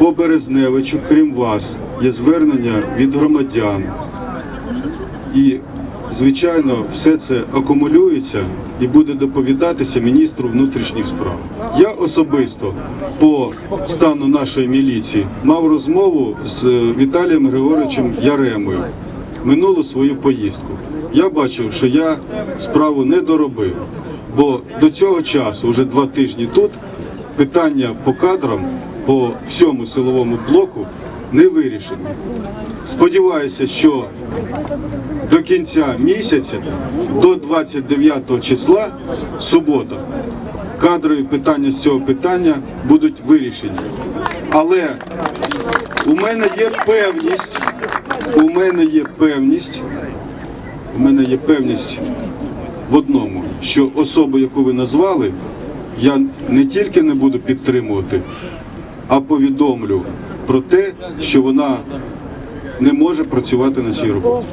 по Березневичу, крім вас, є звернення від громадян. І, звичайно, все це акумулюється і буде доповідатися міністру внутрішніх справ. Я особисто по стану нашої міліції мав розмову з Віталієм Григоровичем Яремою минулу свою поїздку. Я бачив, що я справу не доробив, бо до цього часу, вже два тижні тут, питання по кадрам по всьому силовому блоку не вирішені. Сподіваюся, що до кінця місяця, до 29 числа, субота, кадрові питання з цього питання будуть вирішені. Але у мене є певність, у мене є певність, у мене є певність в одному, що особу, яку ви назвали, я не тільки не буду підтримувати, а повідомлю про те, що вона не може працювати на цій роботі.